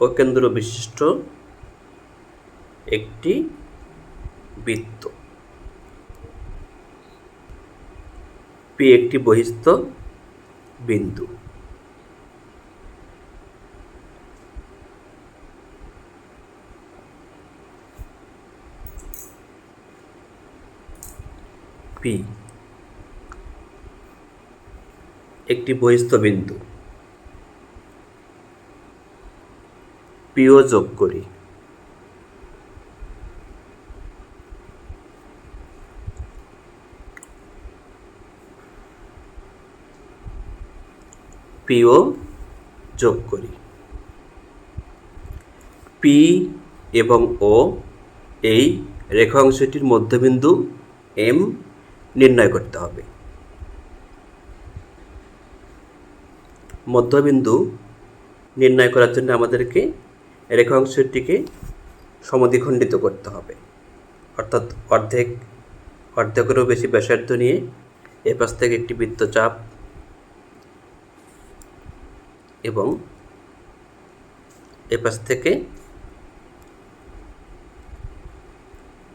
অকেন্দ্র বিশিষ্ট একটি বৃত্ত। পি একটি বহিস্থ বিন্দু। পি একটি বহিস্থ বিন্দু। পিও যোগ করি। পিও যোগ করি। পি এবং ও এই রেখাংশটির মধ্যবিন্দু এম নির্ণয় করতে হবে। মধ্যবিন্দু নির্ণয় করার জন্য আমাদেরকে রেখাংশটিকে সমদ্বিখণ্ডিত করতে হবে। অর্থাৎ অর্ধেক, অর্ধেকেরও বেশি ব্যাসার্ধ নিয়ে এ পাশ থেকে একটি বৃত্তচাপ এবং এ পাশ থেকে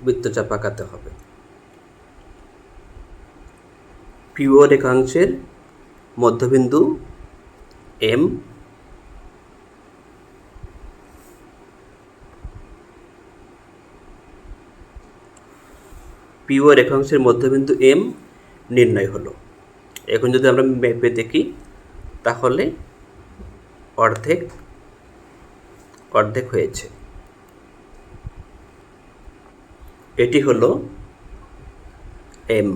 বৃত্তচাপ আঁকাতে হবে। পিও রেখাংশের মধ্যবিন্দু এম পিও রেখাংশের মধ্যবিন্দু এম নির্ণয় হলো। এখন যদি আমরা ম্যাপে দেখি, তাহলে অর্ধেক অর্ধেক হয়েছে। এটি হলো এম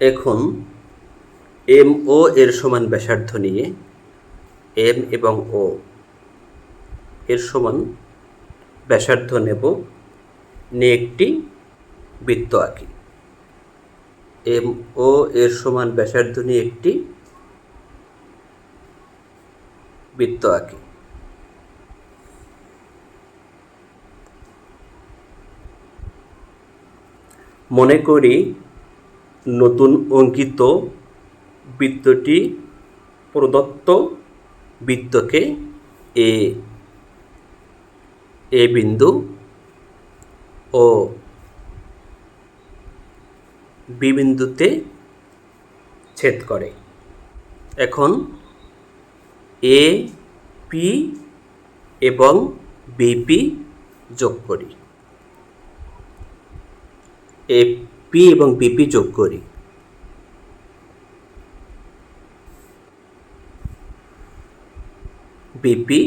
এখন এম ও এর সমান ব্যাসার্ধ নিয়ে এম এবং ও এর সমান ব্যাসার্ধ নেব নিয়ে একটি বৃত্ত আঁকি। এম ও এর সমান ব্যাসার্ধ নিয়ে একটি বৃত্ত আঁকি। মনে করি নতুন অঙ্কিত বৃত্তটি প্রদত্ত বৃত্তকে এ এ বিন্দু ও বি বিন্দুতে ছেদ করে। এখন এ, পি এবং বিপি যোগ করি। এ, পি এবং বিপি যোগ করি। বিপি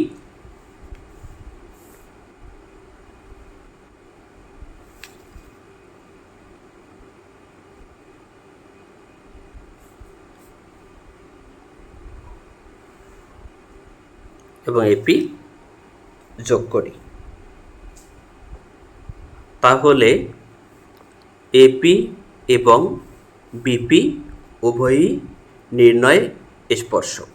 এবং এপি যোগ করি। তাহলে এপি এবং বিপি উভয়ই নির্ণয় স্পর্শক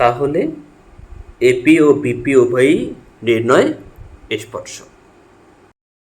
তাহলে এপি ও বিপি উভয়ই নির্ণয় স্পর্শক